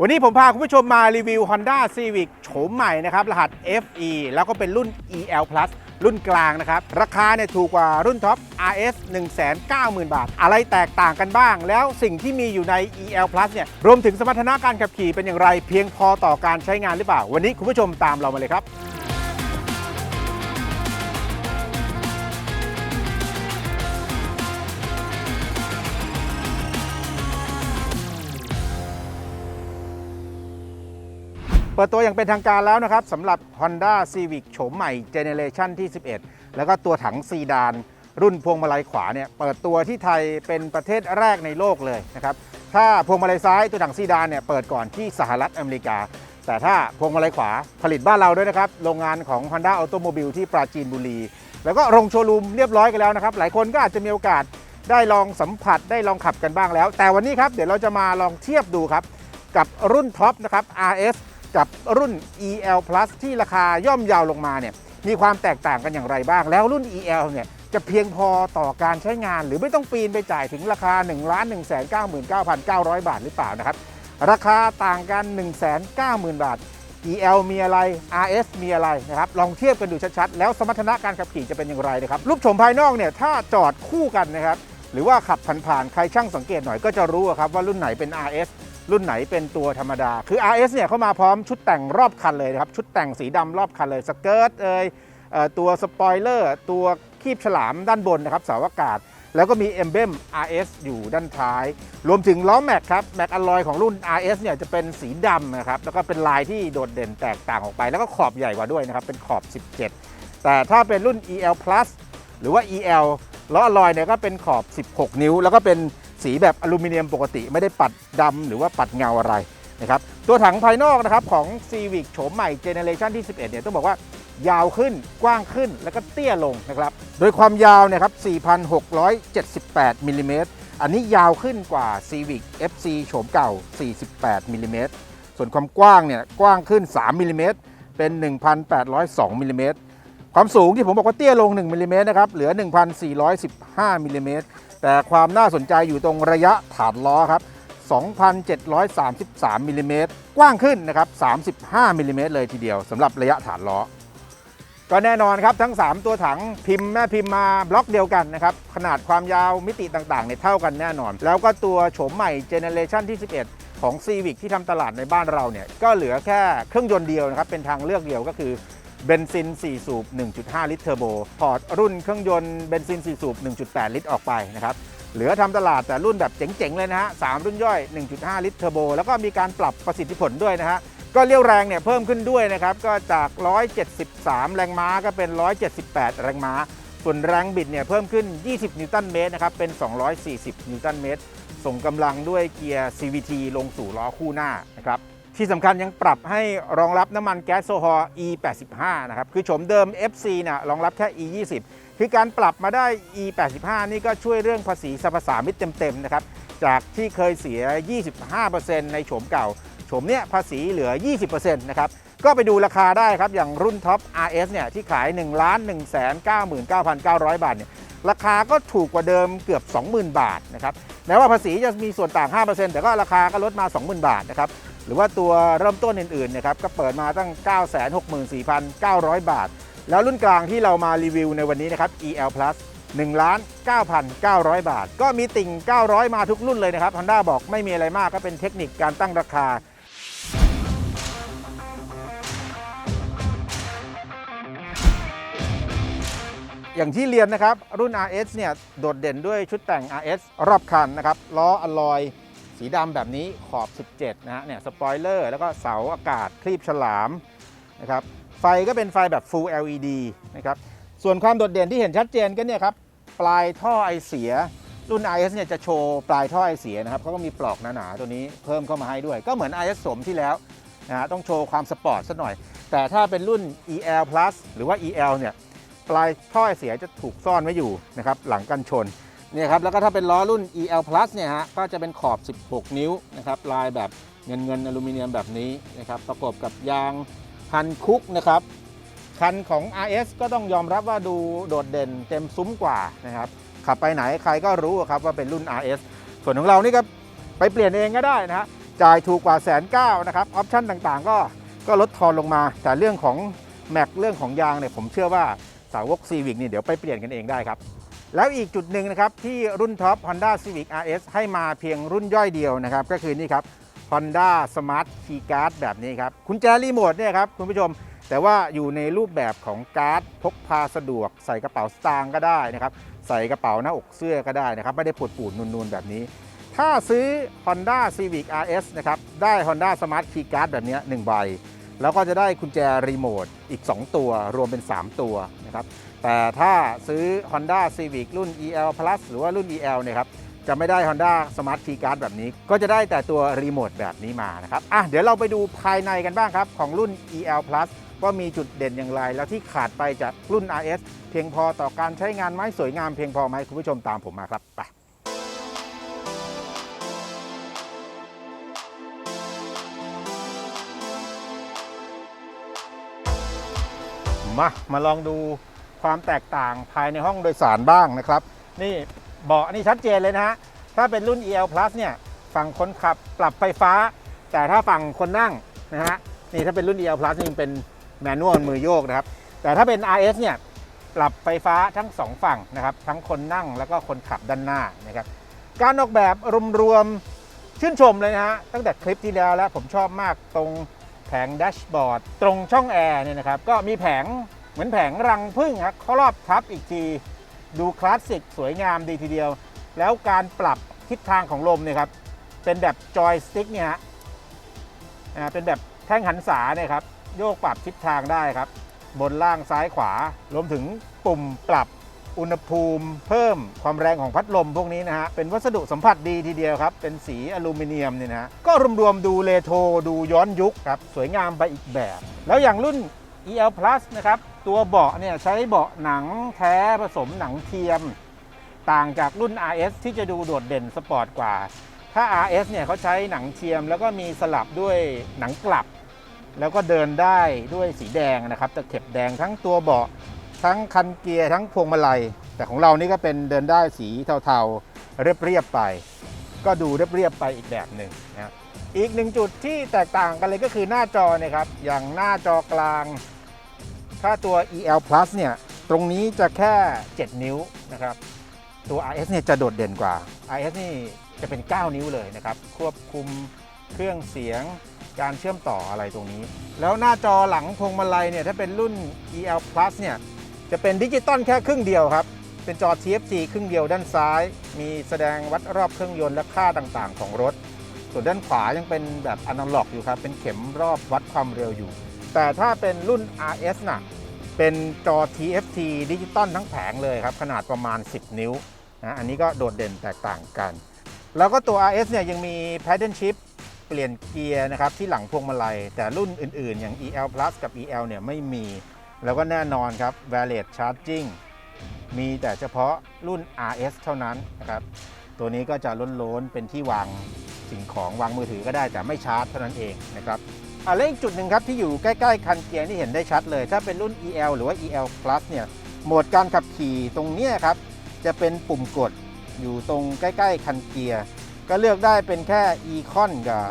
วันนี้ผมพาคุณผู้ชมมารีวิว Honda Civic โฉมใหม่นะครับ รหัส FE แล้วก็เป็นรุ่น EL Plus รุ่นกลางนะครับ ราคาเนี่ยถูกกว่ารุ่นท็อป RS 190,000 บาท อะไรแตกต่างกันบ้าง แล้วสิ่งที่มีอยู่ใน EL Plus เนี่ยรวมถึงสมรรถนะการขับขี่เป็นอย่างไร เพียงพอต่อการใช้งานหรือเปล่า วันนี้คุณผู้ชมตามเรามาเลยครับ เปิดตัวอย่างเป็นทางการแล้วนะครับสำหรับ Honda Civic โฉมใหม่เจเนเรชันที่ 11 แล้วก็ตัวถังซีดาน รุ่นพวงมาลัยขวาเนี่ยเปิดตัวที่ไทยเป็นประเทศแรกในโลกเลยนะครับถ้าพวงมาลัยซ้ายตัวถังซีดานเนี่ยเปิดก่อนที่สหรัฐอเมริกา แต่ถ้าพวงมาลัยขวาผลิตบ้านเราด้วยนะครับโรงงานของ Honda Automobile ที่ปราจีนบุรี แล้วก็โรงโชว์รูมเรียบร้อยกันแล้วนะครับหลายคนก็อาจจะมีโอกาสได้ลองสัมผัสได้ลองขับกันบ้างแล้ว แต่วันนี้ครับเดี๋ยวเราจะมาลองเทียบดูครับกับรุ่นท็อปนะครับ RS กับรุ่น EL Plus ที่ราคาย่อมเยาวลงมาเนี่ยมีความแตกต่างกันอย่างไรบ้าง แล้วรุ่น EL เนี่ยจะเพียงพอต่อการใช้งาน หรือไม่ต้องปีนไปจ่ายถึงราคา 1 1 9 9 9 0 0 บาทหรือเปล่านะครับ ราคาต่างกัน 1 9 0 0 0 0 บาท EL มีอะไร RS มีอะไรนะครับลองเทียบกันดูชัดๆ แล้วสมรรถนะการขับขี่จะเป็นอย่างไรนะครับรูปโฉมภายนอกเนี่ยถ้าจอดคู่กันนะครับหรือว่าขับผ่านๆใครช่างสังเกตหน่อยก็จะรู้ครับว่ารุ่นไหนเป็น RS รุ่นไหนเป็นตัวธรรมดา คือ RS เนี่ยเข้ามาพร้อมชุดแต่งรอบคันเลยนะครับ ชุดแต่งสีดำรอบคันเลยสเกิร์ตเอยเออตัวสปอยเลอร์ตัวคีบฉลามด้านบนนะครับเสาอากาศ แล้วก็มีเอมเบม RS อยู่ด้านท้าย รวมถึงล้อแม็กครับ แม็กอลลอยของรุ่น RS เนี่ยจะเป็นสีดำนะครับ แล้วก็เป็นลายที่โดดเด่นแตกต่างออกไป แล้วก็ขอบใหญ่กว่าด้วยนะครับ เป็นขอบ 17 แต่ถ้าเป็นรุ่น EL Plus หรือว่า EL ล้ออลลอยเนี่ยก็เป็นขอบ 16 นิ้ว แล้วก็เป็น สีแบบอลูมิเนียมปกติไม่ได้ปัดดำหรือว่าปัดเงาอะไรนะครับตัวถังภายนอกนะครับของ Civic โฉมใหม่เจเนเรชันที่ 11 เนี่ยต้องบอกว่ายาวขึ้นกว้างขึ้นแล้วก็เตี้ยลงนะครับ โดยความยาวเนี่ยครับ 4,678มิลลิเมตรอันนี้ยาวขึ้นกว่า Civic FC โฉมเก่า 48มิลลิเมตรส่วนความกว้างเนี่ยกว้างขึ้น 3มิลลิเมตรเป็น 1,802มิลลิเมตรความสูงที่ผมบอกว่าเตี้ยลง 1มิลลิเมตรนะครับเหลือ 1,415มิลลิเมตร แต่ความน่าสนใจอยู่ตรงระยะฐานล้อครับ 2,733มิลลิเมตรกว้างขึ้นนะครับ 35มิลลิเมตรเลยทีเดียวสำหรับระยะฐานล้อ ก็แน่นอนครับทั้ง 3 ตัวถังพิมพ์แม่พิมพ์มาบล็อกเดียวกันนะครับ ขนาดความยาวมิติต่างๆเนี่ยเท่ากันแน่นอน แล้วก็ตัวโฉมใหม่เจเนเรชันที่ 11ของ Civic ที่ทำตลาดในบ้านเราเนี่ยก็เหลือแค่เครื่องยนต์เดียวนะครับ เป็นทางเลือกเดียวก็คือ เบนซิน 4 สูบ 1.5 ลิตรเทอร์โบถอดรุ่นเครื่องยนต์เบนซิน 4 สูบ 1.8 ลิตรออกไปนะครับ เหลือทำตลาดแต่รุ่นแบบเจ๋ง ๆ เลยนะฮะสามรุ่นย่อย 1.5 ลิตรเทอร์โบแล้วก็มีการปรับประสิทธิผลด้วยนะฮะ ก็เลี้ยวแรงเนี่ยเพิ่มขึ้นด้วยนะครับ ก็จาก 173 แรงม้าก็เป็น 178 แรงม้า ส่วนแรงบิดเนี่ยเพิ่มขึ้น 20 นิวตันเมตรนะครับ เป็น 240 นิวตันเมตร ส่งกำลังด้วยเกียร์ CVT ลงสู่ล้อคู่หน้านะครับ ที่สำคัญยังปรับให้รองรับน้ำมันแก๊สโซฮอล์ E85 นะครับ คือโฉมเดิม FC เนี่ยรองรับแค่ E20 คือการปรับมาได้ E85 นี่ก็ช่วยเรื่องภาษีสรรพสามิตเต็มๆนะครับ จากที่เคยเสีย 25%ในโฉมเก่า โฉมเนี้ยภาษีเหลือ 20%นะครับ ก็ไปดูราคาได้ครับ อย่างรุ่นท็อป RS เนี่ยที่ขาย 1 1 9 9 9 0 0 บาทเนี่ยราคาก็ถูกกว่าเดิมเกือบ 20,000 บาทนะครับแม้ว่าภาษีจะมีส่วนต่าง 5%แต่ก็ราคาก็ลดมา 20,000 บาทนะครับ หรือว่าตัวเริ่มต้นอื่นๆนะครับก็เปิดมาตั้ง 964,900 บาท แล้วรุ่นกลางที่เรามารีวิวในวันนี้นะครับ EL Plus 1ล้าน9,900 บาท ก็มีติ่ง 900 มาทุกรุ่นเลยนะครับ Honda บอกไม่มีอะไรมากก็เป็นเทคนิคการตั้งราคาอย่างที่เรียนนะครับ รุ่น RS เนี่ยโดดเด่นด้วยชุดแต่ง RS รอบคันนะครับล้ออลลอย สีดำแบบนี้ขอบ 17 นะฮะเนี่ยสปอยเลอร์แล้วก็เสาอากาศคลีบฉลามนะครับไฟก็เป็นไฟแบบ Full LED นะครับส่วนความโดดเด่นที่เห็นชัดเจนก็เนี่ยครับปลายท่อไอเสียรุ่น IS เนี่ยจะโชว์ปลายท่อไอเสียนะครับเขาก็มีปลอกหนาๆตัวนี้เพิ่มเข้ามาให้ด้วย ก็เหมือน IS สมที่แล้วนะฮะต้องโชว์ความสปอร์ตสักหน่อย แต่ถ้าเป็นรุ่น EL Plus หรือว่า EL เนี่ยปลายท่อไอเสียจะถูกซ่อนไว้อยู่นะครับหลังกันชน เนี่ยครับแล้วก็ถ้าเป็นล้อรุ่น EL Plus เนี่ยฮะก็จะเป็นขอบ 16 นิ้วนะครับลายแบบเงินเงินอลูมิเนียมแบบนี้นะครับประกอบกับยางฮันคุกนะครับคันของ RS ก็ต้องยอมรับว่าดูโดดเด่นเต็มซุ้มกว่านะครับขับไปไหนใครก็รู้ครับว่าเป็นรุ่น RS ส่วนของเรานี่ก็ไปเปลี่ยนเองก็ได้นะฮะจ่ายถูกกว่าแสนเก้านะครับออปชั่นต่างๆ ก็ก็ลดทอนลงมา แต่เรื่องของแม็กเรื่องของยางเนี่ยผมเชื่อว่าสาวก Civic นี่เดี๋ยวไปเปลี่ยนกันเองได้ครับ แล้วอีกจุดหนึ่งนะครับที่รุ่นท็อป Honda Civic RS ให้มาเพียงรุ่นย่อยเดียวนะครับ ก็คือนี่ครับ Honda Smart Key Card แบบนี้ครับคุณแจรีโมทเนี่ยครับคุณผู้ชม แต่ว่าอยู่ในรูปแบบของการ์ดพกพาสะดวก ใส่กระเป๋าสตางค์ก็ได้นะครับ ใส่กระเป๋าหน้าอกเสื้อก็ได้นะครับ ไม่ได้ปวดปูดนูนๆแบบนี้ ถ้าซื้อ Honda Civic RS นะครับได้ Honda Smart Key Card แบบนี้1ใบแล้วก็จะได้กุญแจรีโมทอีก 2 ตัวรวมเป็น 3 ตัวนะครับ แต่ถ้าซื้อ Honda Civic รุ่น EL Plus หรือว่ารุ่น EL เนี่ยครับจะไม่ได้ Honda Smart Key Card แบบนี้ ก็จะได้แต่ตัวรีโมทแบบนี้มานะครับอะเดี๋ยวเราไปดูภายในกันบ้างครับ ของรุ่น EL Plus ว่ามีจุดเด่นอย่างไร แล้วที่ขาดไปจากรุ่น RS เพียงพอต่อการใช้งานไหมสวยงามเพียงพอไหมคุณผู้ชมตามผมมาครับไปมา มาลองดู ความแตกต่างภายในห้องโดยสารบ้างนะครับ นี่เบาะนี่ชัดเจนเลยนะฮะถ้าเป็นรุ่น EL Plus เนี่ยฝั่งคนขับปรับไฟฟ้า แต่ถ้าฝั่งคนนั่งนะฮะนี่ถ้าเป็นรุ่น EL Plus นี่เป็นแมนนวลมือโยกนะครับ แต่ถ้าเป็น RS เนี่ยปรับไฟฟ้าทั้งสองฝั่งนะครับ ทั้งคนนั่งแล้วก็คนขับด้านหน้านะครับ การออกแบบรวมๆชื่นชมเลยนะฮะตั้งแต่คลิปที่แล้วแล้วผมชอบมากตรงแผงแดชบอร์ดตรงช่องแอร์เนี่ยนะครับก็มีแผง เหมือนแผงรังผึ้งครับครอบทับอีกที ดูคลาสสิกสวยงามดีทีเดียว แล้วการปรับทิศทางของลมเนี่ยครับ เป็นแบบจอยสติ๊กเนี่ยฮะเป็นแบบแท่งหันษาเนี่ยครับ โยกปรับทิศทางได้ครับ บนล่างซ้ายขวารวมถึงปุ่มปรับอุณหภูมิเพิ่มความแรงของพัดลมพวกนี้นะฮะ เป็นวัสดุสัมผัสดีทีเดียวครับ เป็นสีอลูมิเนียมเนี่ยนะฮะก็รวมๆดูเลโทรดูย้อนยุคครับ สวยงามไปอีกแบบ แล้วอย่างรุ่น EL Plus นะครับ ตัวเบาะเนี่ยใช้เบาะหนังแท้ผสมหนังเทียม ต่างจากรุ่น RS ที่จะดูโดดเด่นสปอร์ตกว่า ถ้า RS เนี่ยเขาใช้หนังเทียม แล้วก็มีสลับด้วยหนังกลับ แล้วก็เดินได้ด้วยสีแดงนะครับตะเข็บแดงทั้งตัวเบาะทั้งคันเกียร์ทั้งพวงมาลัย แต่ของเรานี่ก็เป็นเดินได้สีเทาๆ เรียบๆไป ก็ดูเรียบๆไปอีกแบบหนึ่งนะอีกหนึ่งจุดที่แตกต่างกันเลยก็คือหน้าจอเนะครับอย่างหน้าจอกลาง ถ้าตัว EL Plus เนี่ย ตรงนี้จะแค่ 7 นิ้วนะครับ ตัว RS เนี่ยจะโดดเด่นกว่า RS นี่จะเป็น 9 นิ้วเลยนะครับ ควบคุมเครื่องเสียงการเชื่อมต่ออะไรตรงนี้ แล้วหน้าจอหลังพวงมาลัยเนี่ย ถ้าเป็นรุ่น EL Plus เนี่ย จะเป็นดิจิตอลแค่ครึ่งเดียวครับ เป็นจอ TFT ครึ่งเดียวด้านซ้าย มีแสดงวัดรอบเครื่องยนต์และค่าต่างๆ ของรถ ส่วนด้านขวายังเป็นแบบอนาล็อกอยู่ครับ เป็นเข็มรอบวัดความเร็วอยู่ แต่ถ้าเป็นรุ่น RS น่ะเป็นจอ TFT ดิจิตอลทั้งแผงเลยครับ ขนาดประมาณ 10 นิ้วนะอันนี้ก็โดดเด่นแตกต่างกัน แล้วก็ตัว RS เนี่ยยังมี Paddle Shift เปลี่ยนเกียร์นะครับที่หลังพวงมาลัย แต่รุ่นอื่นๆ อย่าง EL Plus กับ EL เนี่ยไม่มี แล้วก็แน่นอนครับ Wireless Charging มีแต่เฉพาะรุ่น RS เท่านั้นนะครับ ตัวนี้ก็จะล้นๆเป็นที่วางสิ่งของวางมือถือก็ได้แต่ไม่ชาร์จเท่านั้นเองนะครับ อะและอีกจุดหนึ่งครับที่อยู่ใกล้ๆคันเกียร์ที่เห็นได้ชัดเลย ถ้าเป็นรุ่น EL หรือว่า EL Plus เนี่ยโหมดการขับขี่ตรงนี้ครับจะเป็นปุ่มกดอยู่ตรงใกล้ๆคันเกียร์ก็เลือกได้เป็นแค่ Econ กับ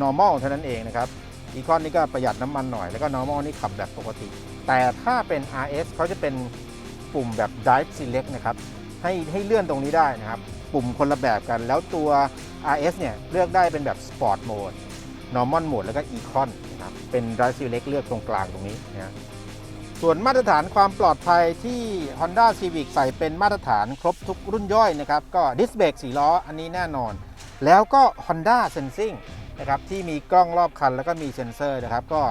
Normal เท่านั้นเองนะครับ Econ นี่ก็ประหยัดน้ำมันหน่อย แล้วก็ Normal นี่ขับแบบปกติ แต่ถ้าเป็น RS เขาจะเป็นปุ่มแบบ Drive Select นะครับให้ให้เลื่อนตรงนี้ได้นะครับ ปุ่มคนละแบบกัน แล้วตัว RS เนี่ยเลือกได้เป็นแบบ Sport Mode Normal Mode แล้วก็ Econ นะครับเป็น Drive Select เลือกตรงกลางตรงนี้นะส่วนมาตรฐานความปลอดภัยที่ Honda Civic ใส่เป็นมาตรฐานครบทุกรุ่นย่อยนะครับก็ดิสเบรก4ล้ออันนี้แน่นอน แล้วก็ Honda Sensing นะครับที่มีกล้องรอบคันแล้วก็มีเซ็นเซอร์นะครับก็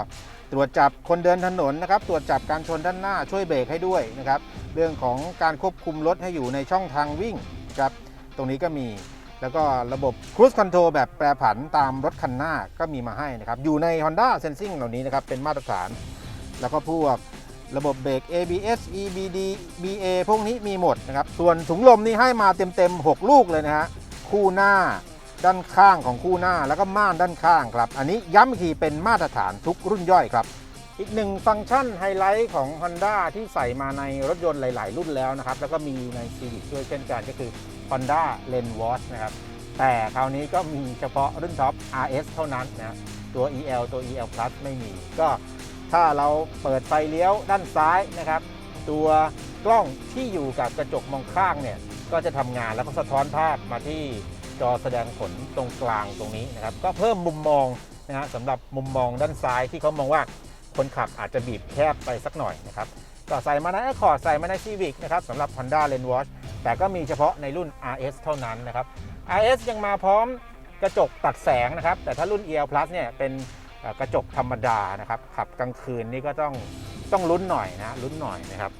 ตรวจจับคนเดินถนนนะครับตรวจจับการชนด้านหน้าช่วยเบรกให้ด้วยนะครับเรื่องของการควบคุมรถให้อยู่ในช่องทางวิ่งนะครับตรงนี้ก็มี แล้วก็ระบบ Cruise Control แบบแปรผันตามรถคันหน้าก็มีมาให้นะครับ อยู่ใน Honda Sensing เหล่านี้นะครับ เป็นมาตรฐาน แล้วก็พวกระบบเบรก ABS EBD BA พวกนี้มีหมดนะครับ ส่วนถุงลมนี่ให้มาเต็มๆ 6 ลูกเลยนะฮะ คู่หน้าด้านข้างของคู่หน้าแล้วก็ม่านด้านข้างครับ อันนี้ย้ำอีกทีเป็นมาตรฐานทุกรุ่นย่อยครับ อีกหนึ่งฟังก์ชันไฮไลท์ของ Honda ที่ใส่มาในรถยนต์หลาย ๆ รุ่นแล้วนะครับ แล้วก็มีใน Civic ด้วยเช่นกันก็คือ Honda Lane Watch นะครับ แต่คราวนี้ก็มีเฉพาะรุ่นท็อป RS เท่านั้นนะตัว EL ตัว EL Plus ไม่มี ก็ถ้าเราเปิดไฟเลี้ยวด้านซ้ายนะครับ ตัวกล้องที่อยู่กับกระจกมองข้างเนี่ย ก็จะทำงานแล้วก็สะท้อนภาพมาที่จอแสดงผลตรงกลางตรงนี้นะครับ ก็เพิ่มมุมมองนะฮะสำหรับมุมมองด้านซ้ายที่เขามองว่าคนขับอาจจะบีบแคบไปสักหน่อยนะครับก็ใส่มาใน Accord ใส่มาใน Civic นะครับสำหรับ Honda Lane Watch แต่ก็มีเฉพาะในรุ่น RS เท่านั้นนะครับ RS ยังมาพร้อมกระจกตัดแสงนะครับ แต่ถ้ารุ่น EL Plus เนี่ยเป็นกระจกธรรมดานะครับ ขับกลางคืนนี่ก็ต้องต้องลุ้นหน่อยนะลุ้นหน่อยนะครับ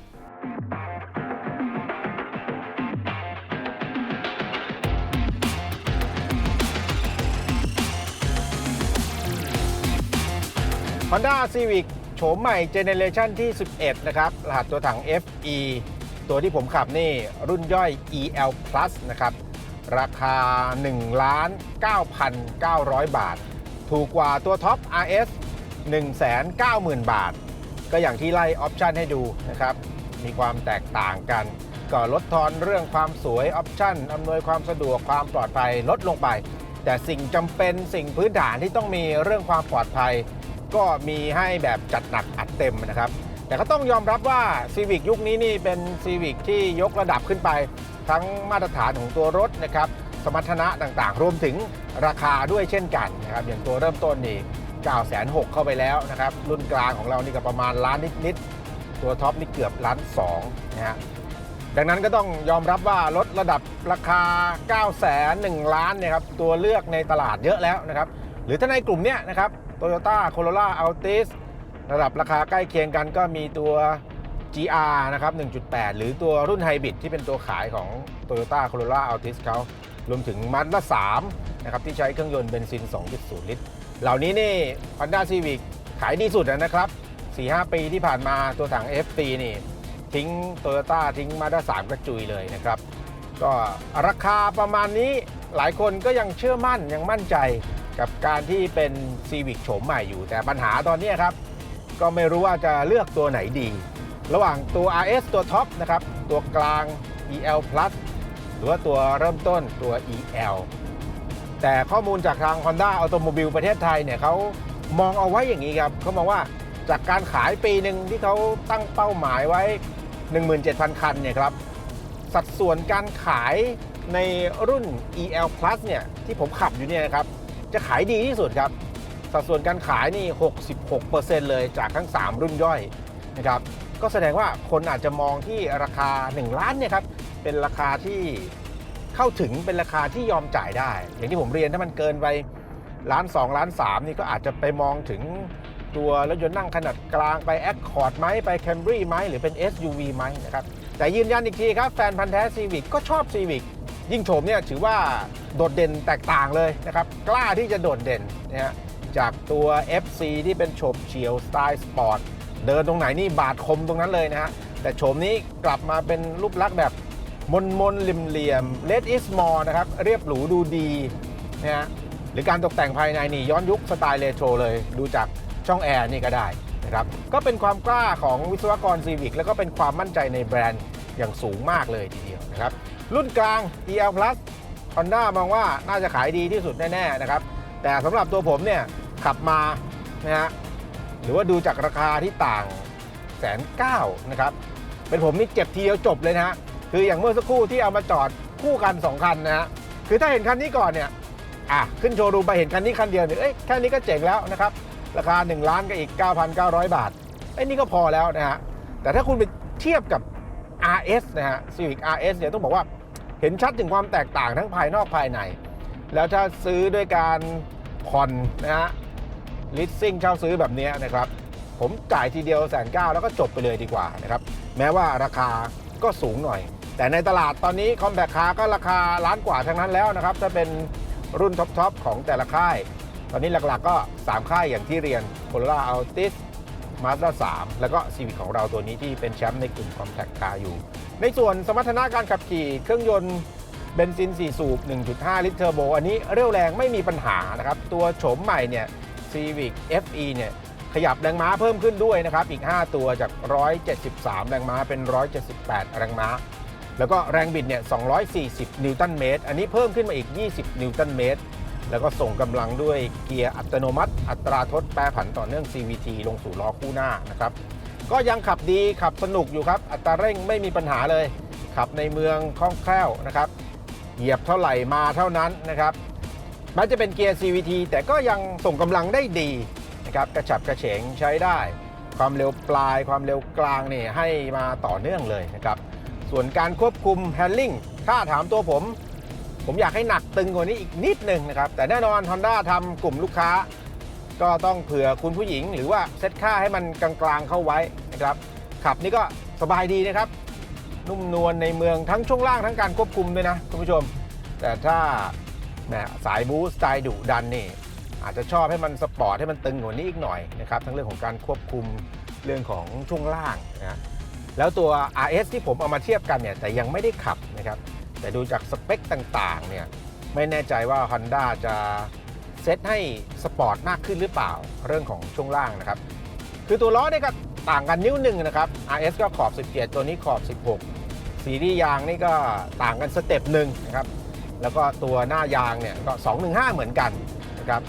Honda Civic โฉมใหม่เจเนเรชันที่ 11 นะครับ รหัสตัวถัง FE ตัวที่ผมขับนี่รุ่นย่อย EL Plus นะครับ ราคา 1 9,900 บาท ถูกกว่าตัวท็อป RS 190,000 บาท ก็อย่างที่ไล่ออปชันให้ดูนะครับ มีความแตกต่างกัน ก็ลดทอนเรื่องความสวยออปชันอำนวยความสะดวกความปลอดภัยลดลงไป แต่สิ่งจำเป็นสิ่งพื้นฐานที่ต้องมีเรื่องความปลอดภัย ก็มีให้แบบจัดหนักอัดเต็มนะครับ แต่ก็ต้องยอมรับว่า Civic ยุคนี้นี่เป็น Civic ที่ยกระดับขึ้นไป ทั้งมาตรฐานของตัวรถนะครับสมรรถนะต่างๆ รวมถึงราคาด้วยเช่นกันนะครับอย่างตัวเริ่มต้นนี่9 6 0 0 0เข้าไปแล้วนะครับรุ่นกลางของเรานี่ก็ประมาณล้านนิดๆตัวท็อปนี่เกือบล้าน2นะฮะดังนั้นก็ต้องยอมรับว่าลดระดับราคา 9 0 0 0 0 1ล้านเนี่ยครับตัวเลือกในตลาดเยอะแล้วนะครับหรือถ้าในกลุ่มเนี้ยนะครับ Toyota Corolla Altis ระดับราคาใกล้เคียงกันก็มีตัว GR นะครับ 1.8 หรือตัวรุ่นไฮบริดที่เป็นตัวขายของ Toyota Corolla Altis เขารวมถึง Mazda 3นะครับ ที่ใช้เครื่องยนต์เบนซิน 2.0 ลิตร เหล่านี้นี่ Honda Civic ขายดีสุดนะครับ 4-5 ปีที่ผ่านมาตัวถัง FT นี่ ทิ้ง Toyota ทิ้ง Mazda 3กระจุยเลยนะครับ ก็ราคาประมาณนี้หลายคนก็ยังเชื่อมั่นยังมั่นใจกับการที่เป็น Civic โฉมใหม่อยู่แต่ปัญหาตอนนี้ครับ ก็ไม่รู้ว่าจะเลือกตัวไหนดี ระหว่างตัว RS ตัวท็อปนะครับ ตัวกลาง EL Plus หรือว่าตัวเริ่มต้นตัว EL แต่ข้อมูลจากทาง Honda Automobile ประเทศไทยเนี่ยเขามองเอาไว้อย่างนี้ครับเขามองว่าจากการขายปีหนึ่งที่เขาตั้งเป้าหมายไว้ 17,000 คันเนี่ยครับสัดส่วนการขายในรุ่น EL Plus เนี่ยที่ผมขับอยู่เนี่ยนะครับจะขายดีที่สุดครับ สัดส่วนการขายนี่ 66%เลยจากทั้ง 3 รุ่นย่อยนะครับก็แสดงว่าคนอาจจะมองที่ราคา 1 ล้านเนี่ยครับเป็นราคาที่เข้าถึงเป็นราคาที่ยอมจ่ายได้ อย่างที่ผมเรียนถ้ามันเกินไปล้าน2ล้าน3นี่ก็อาจจะไปมองถึงตัวรถยนต์นั่งขนาดกลางไป Accord ไหมไป Camry ไหมหรือเป็น SUV ไหมนะครับแต่ยืนยันอีกทีครับ แฟนพันธ์แท้ Civic ก็ชอบ Civic ยิ่งโฉมเนี่ยถือว่าโดดเด่นแตกต่างเลยนะครับ กล้าที่จะโดดเด่นนะฮะ จากตัว FC ที่เป็นโฉมเฉียวสไตล์สปอร์ตเดินตรงไหนนี่บาดคมตรงนั้นเลยนะฮะ แต่โฉมนี้กลับมาเป็นรูปลักษณ์แบบมนมนๆเหลี่ยมๆ Let is more นะครับ เรียบหรูดูดีนะฮะหรือการตกแต่งภายในนี่ย้อนยุคสไตล์เรโทรเลย ดูจากช่องแอร์นี่ก็ได้นะครับ ก็เป็นความกล้าของวิศวกรซีวิกแล้วก็เป็นความมั่นใจในแบรนด์อย่างสูงมากเลยทีเดียวนะครับ รุ่นกลาง EL Plus Honda มองว่าน่าจะขายดีที่สุดแน่ ๆ นะครับ แต่สำหรับตัวผมเนี่ย ขับมานะฮะหรือว่าดูจากราคาที่ต่างแสนเก้านะครับ เป็นผมนี่เจ็บทีเดียวจบเลยนะฮะคืออย่างเมื่อสักครู่ที่เอามาจอดคู่กัน 2 คันนะฮะคือถ้าเห็นคันนี้ก่อนเนี่ยอะขึ้นโชว์รูมไปเห็นคันนี้คันเดียวเนี่ยเอ้ยแค่นี้ก็เจ๋งแล้วนะครับราคา 1 ล้านกับอีก 9,900 บาทไอ้นี่ก็พอแล้วนะฮะแต่ถ้าคุณไปเทียบกับ RS นะฮะ Civic RS เนี่ยต้องบอกว่าเห็นชัดถึงความแตกต่างทั้งภายนอกภายใน แล้วถ้าซื้อด้วยการผ่อนนะฮะ ลิสซิ่งเช่าซื้อแบบนี้นะครับ ผมจ่ายทีเดียวแสนเก้าแล้วก็จบไปเลยดีกว่านะครับแม้ว่าราคาก็สูงหน่อย แต่ในตลาดตอนนี้คอมแบคคาร์ก็ราคาล้านกว่าทั้งนั้นแล้วนะครับถ้าเป็นรุ่นท็อปๆของแต่ละค่าย ตอนนี้หลักๆก็ 3 ค่ายอย่างที่เรียน Corolla Altis Mazda 3 แล้วก็ Civic ของเราตัวนี้ที่เป็นแชมป์ในกลุ่ม Compact Car อยู่ ในส่วนสมรรถนะการขับขี่เครื่องยนต์เบนซิน 4 สูบ 1.5 ลิตรเทอร์โบ อันนี้เรี่ยวแรงไม่มีปัญหานะครับ ตัวโฉมใหม่เนี่ย Civic FE เนี่ยขยับแรงม้าเพิ่มขึ้นด้วยนะครับ อีก 5 ตัวจาก 173 แรงม้าเป็น 178 แรงม้า แล้วก็แรงบิดเนี่ย 240 นิวตันเมตร อันนี้เพิ่มขึ้นมาอีก 20 นิวตันเมตร แล้วก็ส่งกำลังด้วยเกียร์อัตโนมัติ อัตราทดแปรผันต่อเนื่อง CVT ลงสู่ล้อคู่หน้านะครับ ก็ยังขับดีขับสนุกอยู่ครับ อัตราเร่งไม่มีปัญหาเลย ขับในเมืองคล่องแคล่วนะครับ เหยียบเท่าไหร่มาเท่านั้นนะครับ แม้จะเป็นเกียร์ CVT แต่ก็ยังส่งกำลังได้ดีนะครับกระฉับกระเฉงใช้ได้ ความเร็วปลาย ความเร็วกลางนี่ให้มาต่อเนื่องเลยนะครับ ส่วนการควบคุม handling ถ้าถามตัวผม ผมอยากให้หนักตึงกว่านี้อีกนิดหนึ่งนะครับ แต่แน่นอน Honda ทำกลุ่มลูกค้า ก็ต้องเผื่อคุณผู้หญิง หรือว่าเซตค่าให้มันกลางๆเข้าไว้นะครับขับนี่ก็สบายดีนะครับ นุ่มนวลในเมืองทั้งช่วงล่างทั้งการควบคุมด้วยนะคุณผู้ชม แต่ถ้า แหมสายบูสไตล์ดุดันนี่อาจจะชอบให้มันสปอร์ตให้มันตึงกว่านี้อีกหน่อยนะครับทั้งเรื่องของการควบคุมเรื่องของช่วงล่างนะแล้วตัว RS ที่ผมเอามาเทียบกันเนี่ยแต่ยังไม่ได้ขับนะครับแต่ดูจากสเปคต่างๆเนี่ยไม่แน่ใจว่า Honda จะเซตให้สปอร์ตมากขึ้นหรือเปล่าเรื่องของช่วงล่างนะครับคือตัวล้อเนี่ยก็ต่างกันนิ้วหนึ่งนะครับ RS ก็ขอบ 17 ตัวนี้ขอบ 16 สีรียางนี่ก็ต่างกันสเต็ปหนึ่งนะครับ แล้วก็ตัวหน้ายางเนี่ยก็ 215 เหมือนกันนะครับ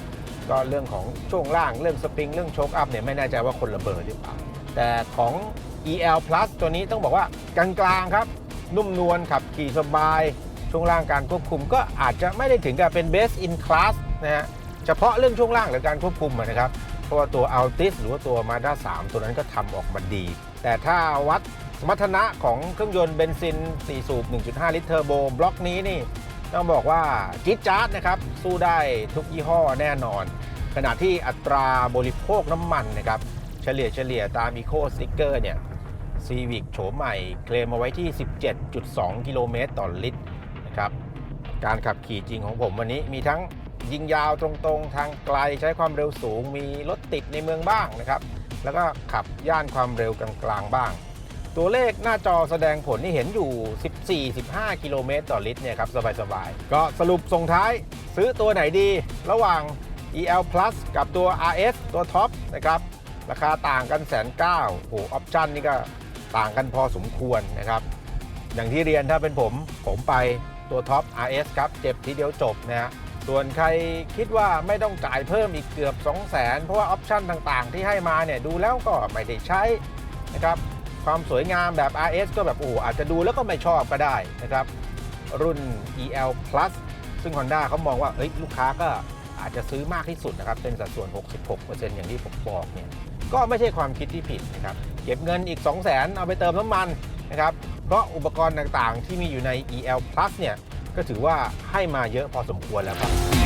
ก็เรื่องของช่วงล่างเรื่องสปริงเรื่องโชคอัพเนี่ยไม่แน่ใจว่าคนละเบอร์หรือเปล่าแต่ของ EL Plus ตัวนี้ต้องบอกว่ากลางๆครับ นุ่มนวลขับขี่สบาย ช่วงล่างการควบคุมก็อาจจะไม่ได้ถึงกับเป็น best in class นะฮะเฉพาะเรื่องช่วงล่างหรือการควบคุมนะครับ เพราะว่าตัว Altis หรือว่าตัว Mazda 3 ตัวนั้นก็ทำออกมาดี แต่ถ้าวัดสมรรถนะของเครื่องยนต์เบนซิน 4 สูบ 1.5 ลิตรเทอร์โบบล็อกนี้นี่ ต้องบอกว่าจิ๊ดจ๊าดนะครับ สู้ได้ทุกยี่ห้อแน่นอน ขณะที่อัตราบริโภคน้ำมันนะครับ เฉลี่ยเฉลี่ยตาม Eco Sticker เนี่ย Civic โฉมใหม่ เคลมมาไว้ที่ 17.2 กิโลเมตรต่อลิตรนะครับ การขับขี่จริงของผมวันนี้มีทั้งยิงยาวตรงๆ ทางไกลใช้ความเร็วสูง มีรถติดในเมืองบ้างนะครับ แล้วก็ขับย่านความเร็วกลางๆบ้าง ตัวเลขหน้าจอแสดงผลที่เห็นอยู่ 14-15 กิโลเมตรต่อลิตรเนี่ยครับสบายๆ ก็สรุปส่งท้ายซื้อตัวไหนดี ระหว่าง EL Plus กับตัว RS ตัวท็อปนะครับ ราคาต่างกันแสนเก้าโอ้ออปชั่นนี่ก็ต่างกันพอสมควรนะครับ อย่างที่เรียนถ้าเป็นผมผมไปตัวท็อป RS ครับ เจ็บทีเดียวจบนะฮะส่วนใครคิดว่าไม่ต้องจ่ายเพิ่มอีกเกือบ 2 0 0 0 0 0 เพราะว่าออปชั่นต่างๆ ที่ให้มาเนี่ยดูแล้วก็ไม่ได้ใช้นะครับ ความสวยงามแบบ RS ก็แบบโอ้โหอาจจะดูแล้วก็ไม่ชอบก็ได้นะครับ รุ่น EL Plus ซึ่ง Honda เขามองว่าเอ้ยลูกค้าก็อาจจะซื้อมากที่สุดนะครับ เป็นสัดส่วน 66%อย่างที่ผมบอกเนี่ยก็ไม่ใช่ความคิดที่ผิดนะครับ เก็บเงินอีก 2 0 0 0 0 0 เอาไปเติมน้ำมันนะครับ เพราะอุปกรณ์ต่างๆ ที่มีอยู่ใน EL Plus เนี่ยก็ถือว่าให้มาเยอะพอสมควรแล้วครับ